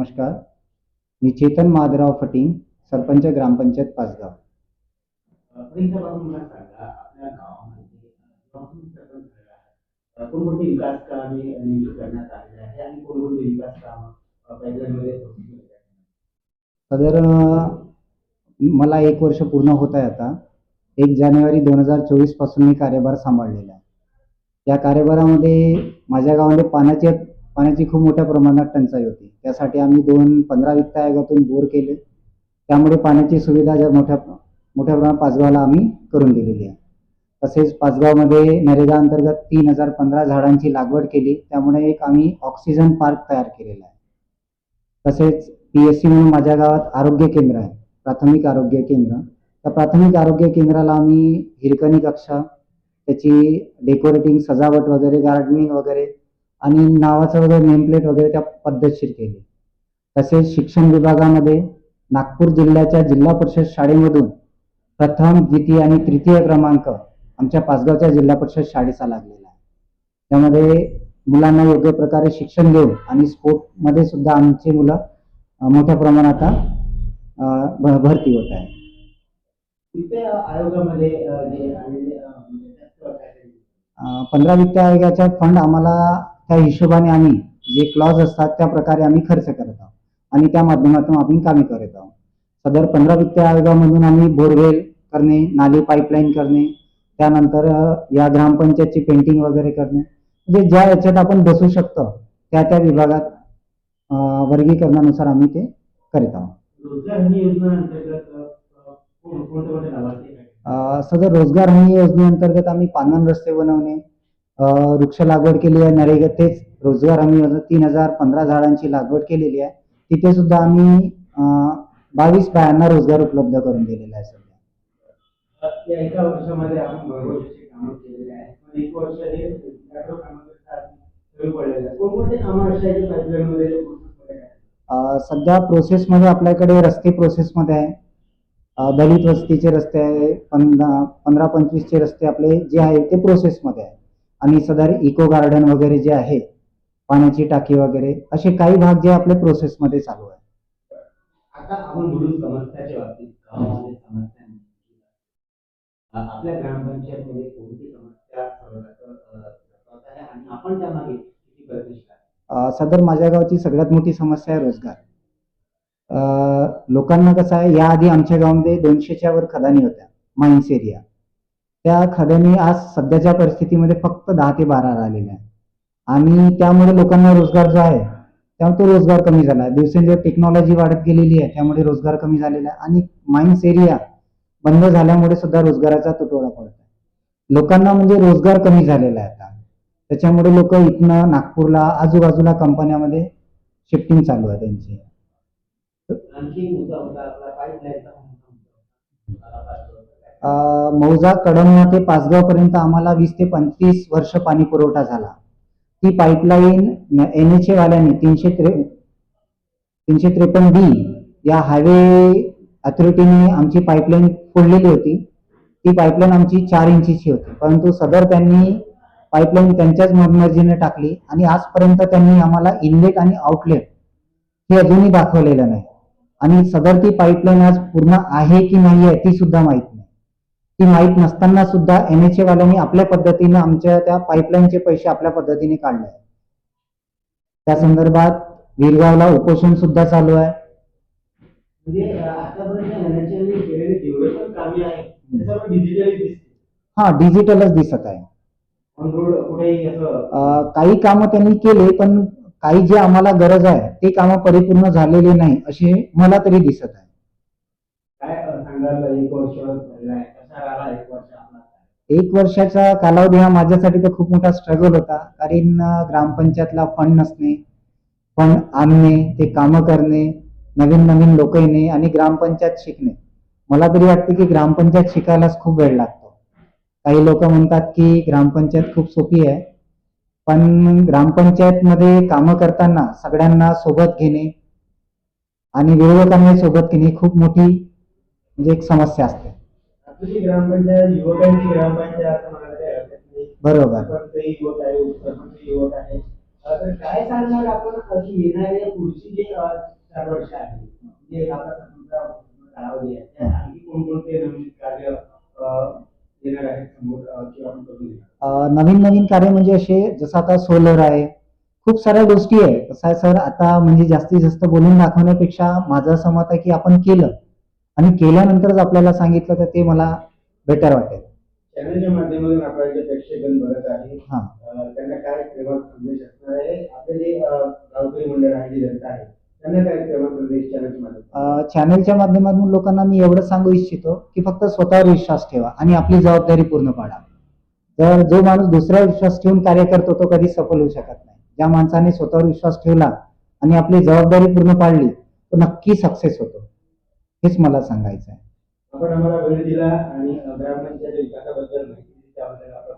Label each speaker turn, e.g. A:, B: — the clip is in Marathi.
A: नमस्कार. मी चेतन महादेवराव फटिंग सरपंच ग्रामपंचायत पाचगाव.
B: बाबू मला
A: एक वर्ष पूर्ण होत आहे आता. एक जानेवारी दोन हजार चोवीसपासून मी कार्यभार सांभाळलेला आहे. या कार्यभारामध्ये माझ्या गावामध्ये पाण्याची पाण्याची खूप मोठ्या प्रमाणात टंचाई होती. त्यासाठी आम्ही दोन पंधरा वित्त आयोगातून बोर केले. त्यामुळे पाण्याची सुविधा ज्या मोठ्या मोठ्या प्रमाणात पाचगावला आम्ही करून दिलेली आहे. तसेच पाचगावमध्ये नरेगा अंतर्गत तीन हजार पंधरा झाडांची लागवड केली. त्यामुळे एक आम्ही ऑक्सिजन पार्क तयार केलेला आहे. तसेच पी एस सी म्हणून माझ्या गावात आरोग्य केंद्र आहे प्राथमिक आरोग्य केंद्र. त्या प्राथमिक आरोग्य केंद्राला आम्ही हिरकणी कक्षा त्याची डेकोरेटिंग सजावट वगैरे गार्डनिंग वगैरे आणि नावाचं वगैरे नेमप्लेट वगैरे त्या पद्धतशीर केली. तसेच शिक्षण विभागामध्ये नागपूर जिल्ह्याच्या जिल्हा परिषद शाळेमधून प्रथम द्वितीय आणि तृतीय क्रमांक आमच्या पाचगावच्या जिल्हा परिषद शाळेचा लागलेला आहे. त्यामध्ये मुलांना योग्य प्रकारे शिक्षण देऊन आणि स्पोर्टमध्ये सुद्धा आमची मुलं मोठ्या प्रमाणात आता भरती होत आहे.
B: म्हणजे
A: पंधरा वित्त आयोगाचा फंड आम्हाला त्या हिशोबाने आम्ही जे क्लॉज असतात त्या प्रकारे आम्ही खर्च करत आहोत. आणि त्या माध्यमातून आम्ही कामे करत आहोत. सदर पंधरा वित्त आयोगामधून आम्ही बोरवेल करणे नाली पाईपलाईन करणे त्यानंतर या ग्रामपंचायतची पेंटिंग वगैरे करणे. म्हणजे ज्या याच्यात आपण बसू शकतो त्या त्या विभागात वर्गीकरणानुसार आम्ही ते करीत आहोत. सदर रोजगार हमी योजनेअंतर्गत आम्ही पानन रस्ते बनवणे वृक्ष लागवड केली आहे. नरेगा तेच रोजगार हमी योजना तीन हजार पंधरा झाडांची लागवड केलेली आहे. तिथे सुद्धा आम्ही बावीस बायांना रोजगार उपलब्ध करून दिलेला आहे सध्या.
B: एका वर्षामध्ये आपण भरभराटीची कामं केलेली आहेत. पण एक वर्ष हे मॅक्रो कामासाठी कमी पडलेलं आहे. कोणकोणते कामं अशी आहेत पाईपलाईनमध्ये process आहे?
A: अ, सध्या प्रोसेसमध्ये आपल्याकडे रस्ते प्रोसेसमध्ये आहे. दलित वस्तीचे रस्ते आहे. पंधरा पंधरा पंचवीसचे रस्ते आपले जे आहे ते प्रोसेसमध्ये आहे. आणि सदर इको गार्डन वगैरे जे आहे पाण्याची टाकी वगैरे असे काही भाग जे आपले प्रोसेसमध्ये चालू आहे
B: आता आपण बोलू समस्याच्या बाबतीत गावामध्ये समस्या नाही. अ, आपल्या ग्रामपंचायतमध्ये कोणती समस्या सर्वत्र, अ, सर्वत्र आहे आणि आपण त्यामागे किती प्रयत्नशील आहे?
A: अ, सदर माझ्या गावची सगळ्यात मोठी समस्या आहे रोजगार. लोकांना कसं आहे याआधी आमच्या गावामध्ये दोनशेच्या वर खदानी होत्या माइन्स एरिया. त्या खदानी आज सध्याच्या परिस्थितीमध्ये फक्त दहा ते बारा राहिलेल्या आहे आणि त्यामुळे लोकांना रोजगार जो आहे त्यामुळे तो रोजगार कमी झाला आहे. दिवसेंदिवस टेक्नॉलॉजी वाढत गेलेली आहे त्यामुळे रोजगार कमी झालेला आहे. आणि माइन्स एरिया बंद झाल्यामुळे सुद्धा रोजगाराचा तुटवडा पडत आहे. लोकांना म्हणजे रोजगार कमी झालेला आहे आता. त्याच्यामुळे लोक इथनं नागपूरला आजूबाजूला कंपन्यामध्ये शिफ्टिंग चालू आहे त्यांची. अं, मौजा कडमना ते पाचगाव पर्यंत आम्हाला वीस ते पंचवीस वर्ष पाणी पुरवठा झाला. ती पाईपलाईन एन एच एवाल्याने तीनशे त्रे तीनशे त्रेपन्न बी या हायवे अथॉरिटीने आमची पाईपलाईन फोडलेली होती. ती पाईपलाईन आमची चार इंचीची होती. परंतु सदर त्यांनी पाईपलाईन त्यांच्याच मनमर्जीने टाकली आणि आजपर्यंत त्यांनी आम्हाला इनलेट आणि आउटलेट हे अजूनही दाखवलेलं नाही. आणि सदर ती पाईपलाईन आज पूर्ण आहे की नाही आहे ती सुद्धा माहीत नाही. ती माहीत नसताना सुद्धा एन एच वाल्यांनी आपल्या पद्धतीने आमच्या त्या पाईपलाईनचे पैसे आपल्या पद्धतीने काढले. आहेत. त्या संदर्भात वीरगावला उपोषण सुद्धा चालू आहे.
B: म्हणजे
A: हा डिजिटलच दिसत आहे. काही कामं त्यांनी केले पण काही जे आम्हाला गरज आहे ते कामं परिपूर्ण झालेले नाही असे मला तरी दिसत आहे.
B: एक
A: वर्षाचा कालावधी हा माझ्यासाठी तर खूप मोठा स्ट्रगल होता. कारण ग्रामपंचायतला फंड नसणे फंड आणणे ते कामं करणे नवीन नवीन लोक येणे आणि ग्रामपंचायत शिकणे. मला तरी वाटते की ग्रामपंचायत शिकायलाच खूप वेळ लागतो. काही लोक म्हणतात की ग्रामपंचायत खूप सोपी आहे. पण ग्रामपंचायतमध्ये कामं करताना सगळ्यांना सोबत घेणे आणि विरोधकांना सोबत घेणे खूप मोठी म्हणजे एक समस्या असते.
B: जी ग्रामपंचायत युवकांची ग्रामपंचायत असं म्हणायला काही हरकत नाही.
A: बरोबर.
B: युवक आहे उपसरपंच युवक आहे. तर काय सांगणार आपण? अशी येणाऱ्या पुढची जे अ, चार वर्ष आहे म्हणजे आता तुमचा कालावधी आहे त्यात आणखी कोणकोणते नवीन कार्य अ, येणार आहेत समोर अ, किंवा आपण करून घेणार
A: अं, नवीन नवीन कार्य म्हणजे असे जसं आता सोलर आहे खूप साऱ्या गोष्टी आहे कसं आहे सर आता म्हणजे जास्तीत जास्त बोलून दाखवण्यापेक्षा माझं असं मत आहे की आपण केलं. आणि केल्यानंतरच आपल्याला सांगितलं तर ते मला बेटर वाटेल.
B: चॅनलच्या माध्यमातून प्रेक्षकगण बघत आहे
A: हां.
B: त्यांना काय प्रेमात संदेश असणार आहे. आपले जे अ, गावकरी मंडळ आहे जी जनता आहे त्यांना काय प्रेमात संदेश चॅनलच्या माध्यमातून.
A: अ, चॅनलच्या माध्यमातून लोकांना मी एवढं सांगू इच्छितो की फक्त स्वतःवर विश्वास ठेवा आणि आपली जबाबदारी पूर्ण पाडा. तर जो माणूस दुसऱ्यावर विश्वास ठेवून कार्य करतो तो कधी सफल होऊ शकत नाही. ज्या माणसाने स्वतःवर विश्वास ठेवला आणि आपली जबाबदारी पूर्ण पाडली तो नक्की सक्सेस होतो. हेच मला सांगायचं आहे
B: आपण आम्हाला वेळ दिला आणि ग्रामपंचायत विकासाबद्दल माहिती त्याबद्दल आपण